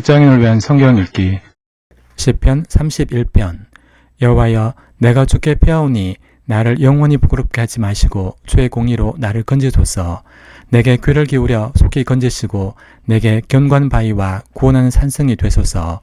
직장인을 위한 성경 읽기. 시편 31편. 여호와여 내가 주께 피하오니 나를 영원히 부끄럽게 하지 마시고 주의 공의로 나를 건지소서. 내게 귀를 기울여 속히 건지시고 내게 견관 바위와 구원하는 산성이 되소서.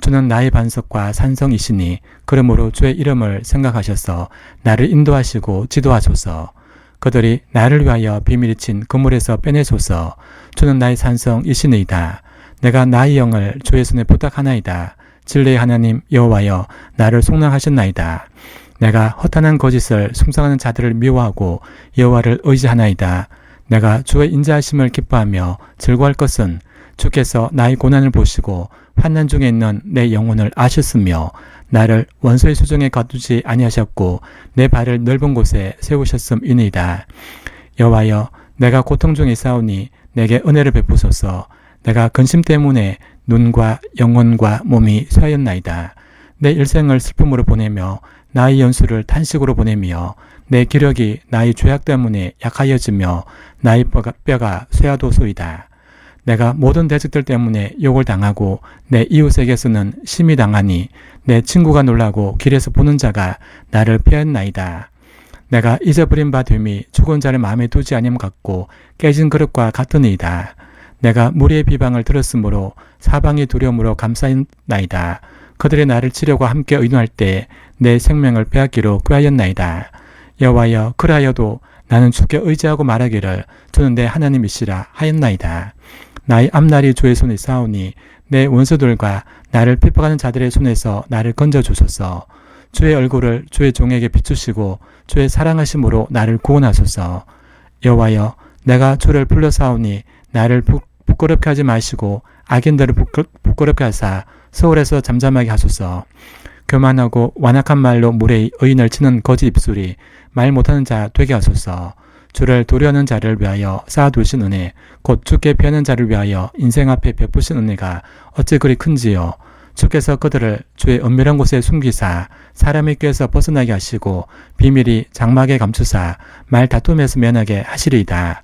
주는 나의 반석과 산성이시니 그러므로 주의 이름을 생각하셔서 나를 인도하시고 지도하소서. 그들이 나를 위하여 비밀이 친 그물에서 빼내소서. 주는 나의 산성이시니이다 내가 나의 영을 주의 손에 부탁하나이다. 진리의 하나님 여호와여 나를 속량하셨나이다. 내가 허탄한 거짓을 숭상하는 자들을 미워하고 여호와를 의지하나이다. 내가 주의 인자하심을 기뻐하며 즐거워할 것은 주께서 나의 고난을 보시고 환난 중에 있는 내 영혼을 아셨으며 나를 원수의 수중에 가두지 아니하셨고 내 발을 넓은 곳에 세우셨음이니이다. 여호와여 내가 고통 중에 싸우니 내게 은혜를 베푸소서 내가 근심 때문에 눈과 영혼과 몸이 쇠하였나이다. 내 일생을 슬픔으로 보내며 나의 연수를 탄식으로 보내며 내 기력이 나의 죄악 때문에 약하여지며 나의 뼈가, 쇠하도소이다. 내가 모든 대적들 때문에 욕을 당하고 내 이웃에게서는 심히 당하니 내 친구가 놀라고 길에서 보는 자가 나를 피하였나이다. 내가 잊어버린 바 됨이 죽은 자를 마음에 두지 아니함 같고 깨진 그릇과 같으니이다. 내가 무리의 비방을 들었으므로 사방의 두려움으로 감싸였나이다. 그들의 나를 치려고 함께 의논할 때 내 생명을 빼앗기로 꾀하였나이다. 여호와여 그라여도 나는 주께 의지하고 말하기를 주는 내 하나님이시라 하였나이다. 나의 앞날이 주의 손에 싸우니 내 원수들과 나를 핍박하는 자들의 손에서 나를 건져 주소서. 주의 얼굴을 주의 종에게 비추시고 주의 사랑하심으로 나를 구원하소서. 여호와여 내가 주를 불러 싸우니 나를 부, 부끄럽게 하지 마시고 악인들을 부끄, 부끄럽게 하사 서울에서 잠잠하게 하소서. 교만하고 완악한 말로 물에 의인을 치는 거짓 입술이 말 못하는 자 되게 하소서. 주를 도려하는 자를 위하여 쌓아두신 은혜, 곧 주께 피하는 자를 위하여 인생 앞에 베푸신 은혜가 어찌 그리 큰지요. 주께서 그들을 주의 은밀한 곳에 숨기사 사람의 꾀에서 벗어나게 하시고 비밀이 장막에 감추사 말 다툼에서 면하게 하시리이다.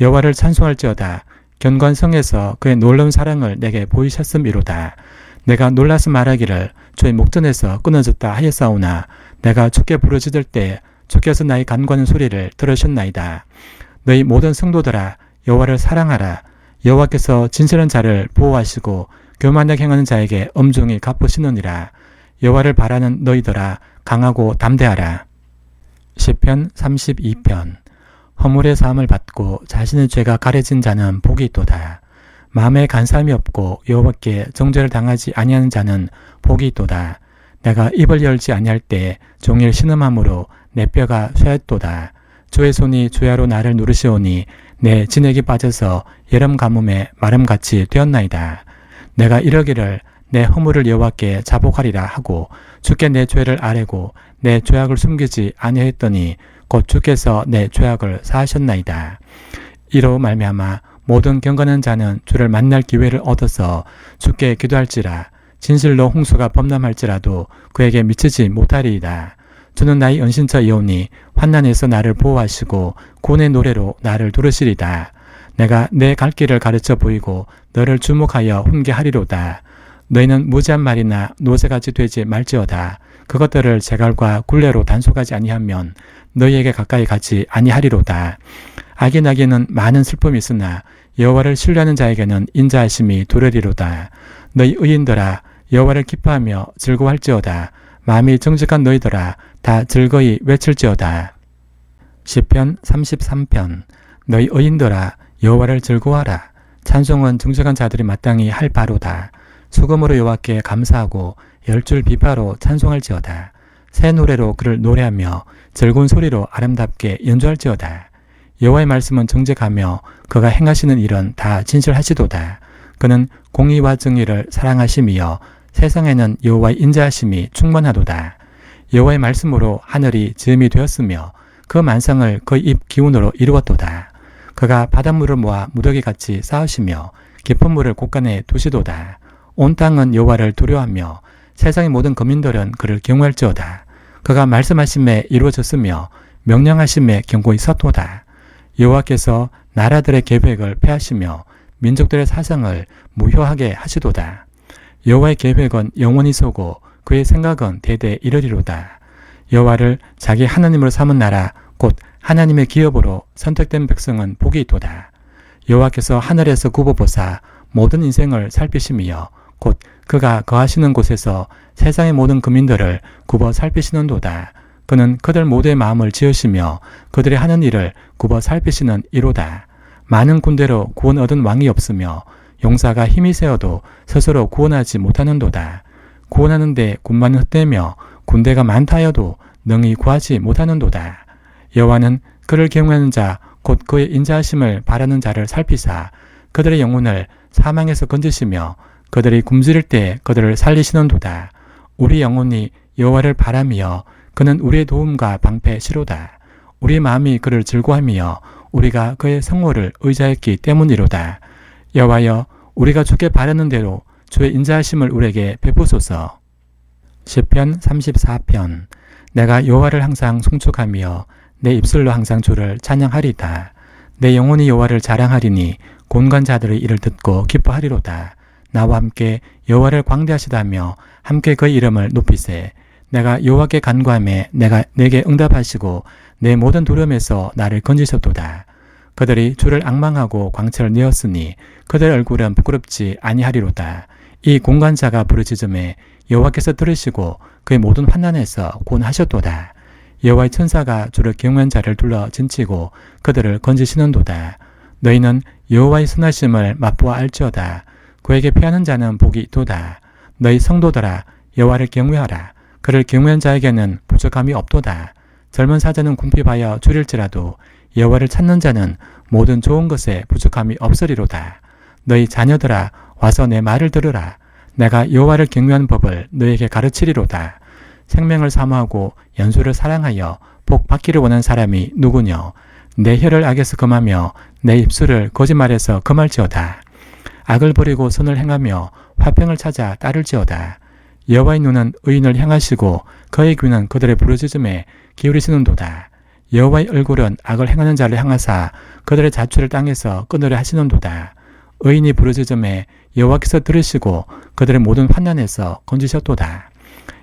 여호와를 찬송할지어다. 견관성에서 그의 놀라운 사랑을 내게 보이셨음이로다. 내가 놀라서 말하기를 주의 목전에서 끊어졌다 하였사오나 내가 주께 부르짖을 때 주께서 나의 간과는 소리를 들으셨나이다. 너희 모든 성도들아 여호와를 사랑하라. 여호와께서 진실한 자를 보호하시고 교만하게 행하는 자에게 엄중히 갚으시느니라. 여호와를 바라는 너희들아 강하고 담대하라. 시편 32편 허물의 사함을 받고 자신의 죄가 가려진 자는 복이 있도다. 마음에 간사함이 없고 여호와께 정죄를 당하지 아니하는 자는 복이 있도다. 내가 입을 열지 아니할 때 종일 신음함으로 내 뼈가 쇠했도다. 주의 손이 주야로 나를 누르시오니 내 진액이 빠져서 여름 가뭄에 마름같이 되었나이다. 내가 이러기를 내 허물을 여호와께 자복하리라 하고 주께 내 죄를 아뢰고 내 죄악을 숨기지 아니하였더니 곧 주께서 내 죄악을 사하셨나이다. 이로 말미암아 모든 경건한 자는 주를 만날 기회를 얻어서 주께 기도할지라 진실로 홍수가 범람할지라도 그에게 미치지 못하리이다. 주는 나의 은신처이오니 환난에서 나를 보호하시고 고의 노래로 나를 두르시리다. 내가 내 갈 길을 가르쳐 보이고 너를 주목하여 훈계하리로다. 너희는 무지한 말이나 노새같이 되지 말지어다. 그것들을 제갈과 굴레로 단속하지 아니하면 너희에게 가까이 가지 아니하리로다. 악인에게는 많은 슬픔이 있으나 여호와를 신뢰하는 자에게는 인자하심이 도래리로다. 너희 의인들아 여호와를 기뻐하며 즐거워할지어다. 마음이 정직한 너희들아 다 즐거이 외칠지어다. 시편 33편 너희 의인들아 여호와를 즐거워하라. 찬송은 정직한 자들이 마땅히 할 바로다. 수금으로 여호와께 감사하고 열줄 비파로 찬송할지어다. 새 노래로 그를 노래하며 즐거운 소리로 아름답게 연주할지어다. 여호와의 말씀은 정직하며 그가 행하시는 일은 다 진실하시도다. 그는 공의와 정의를 사랑하심이여 세상에는 여호와의 인자하심이 충만하도다. 여호와의 말씀으로 하늘이 지음이 되었으며 그 만상을 그 입 기운으로 이루었도다. 그가 바닷물을 모아 무더기 같이 쌓으시며 깊은 물을 곳간에 두시도다. 온 땅은 여호와를 두려워하며 세상의 모든 거민들은 그를 경외할지어다. 그가 말씀하심에 이루어졌으며 명령하심에 경고히 섰도다. 여호와께서 나라들의 계획을 폐하시며 민족들의 사상을 무효하게 하시도다. 여호와의 계획은 영원히 서고 그의 생각은 대대 이르리로다. 여호와를 자기 하나님으로 삼은 나라 곧 하나님의 기업으로 선택된 백성은 복이 있도다. 여호와께서 하늘에서 굽어보사 모든 인생을 살피심이여 곧 그가 거하시는 곳에서 세상의 모든 금인들을 굽어 살피시는도다. 그는 그들 모두의 마음을 지으시며 그들의 하는 일을 굽어 살피시는 이로다. 많은 군대로 구원 얻은 왕이 없으며 용사가 힘이 세어도 스스로 구원하지 못하는도다. 구원하는데 군만은 헛되며 군대가 많다 하여도 능히 구하지 못하는도다. 여호와는 그를 경외하는 자 곧 그의 인자하심을 바라는 자를 살피사 그들의 영혼을 사망에서 건지시며 그들이 굶주릴 때 그들을 살리시는도다. 우리 영혼이 여호와를 바라며 그는 우리의 도움과 방패시로다. 우리의 마음이 그를 즐거하며 우리가 그의 성호를 의지하였기 때문이로다. 여호와여 우리가 주께 바라는 대로 주의 인자하심을 우리에게 베푸소서. 시편 34편 내가 여호와를 항상 송축하며 내 입술로 항상 주를 찬양하리다. 내 영혼이 여호와를 자랑하리니 곤간 자들의 일을 듣고 기뻐하리로다. 나와 함께 여호와를 광대하시다며 함께 그의 이름을 높이세. 내가 여호와께 간구함에 내가 내게 응답하시고 내 모든 두려움에서 나를 건지셨도다. 그들이 주를 악망하고 광채를 내었으니 그들 얼굴은 부끄럽지 아니하리로다. 이 공간자가 부르짖음에 여호와께서 들으시고 그의 모든 환난에서 구원하셨도다. 여호와의 천사가 주를 경외한 자를 둘러 진치고 그들을 건지시는도다. 너희는 여호와의 선하심을 맛보아 알지어다. 그에게 피하는 자는 복이 있도다. 너희 성도들아 여호와를 경외하라. 그를 경외한 자에게는 부족함이 없도다. 젊은 사자는 궁핍하여 줄일지라도 여호와를 찾는 자는 모든 좋은 것에 부족함이 없으리로다. 너희 자녀들아 와서 내 말을 들으라. 내가 여호와를 경외하는 법을 너에게 가르치리로다. 생명을 사모하고 연수를 사랑하여 복 받기를 원하는 사람이 누구뇨? 내 혀를 악에서 금하며 내 입술을 거짓말에서 금할지어다. 악을 버리고 선을 행하며 화평을 찾아 따를지어다. 여호와의 눈은 의인을 향하시고 그의 귀는 그들의 부르짖음에 기울이시는도다. 여호와의 얼굴은 악을 행하는 자를 향하사 그들의 자취를 땅에서 끊으려 하시는도다. 의인이 부르짖음에 여호와께서 들으시고 그들의 모든 환난에서 건지셨도다.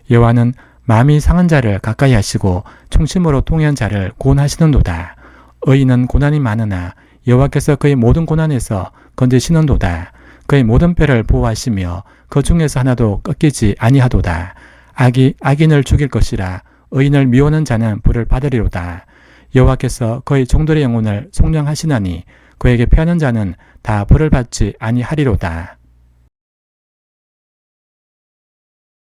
여호와는 마음이 상한 자를 가까이 하시고 충심으로 통해한 자를 구원하시는도다. 의인은 고난이 많으나 여호와께서 그의 모든 고난에서 건지시는도다. 그의 모든 뼈를 보호하시며 그 중에서 하나도 꺾이지 아니하도다. 악이 악인을 죽일 것이라 의인을 미워하는 자는 불을 받으리로다. 여호와께서 그의 종들의 영혼을 속량하시나니 그에게 피하는 자는 다 벌을 받지 아니하리로다.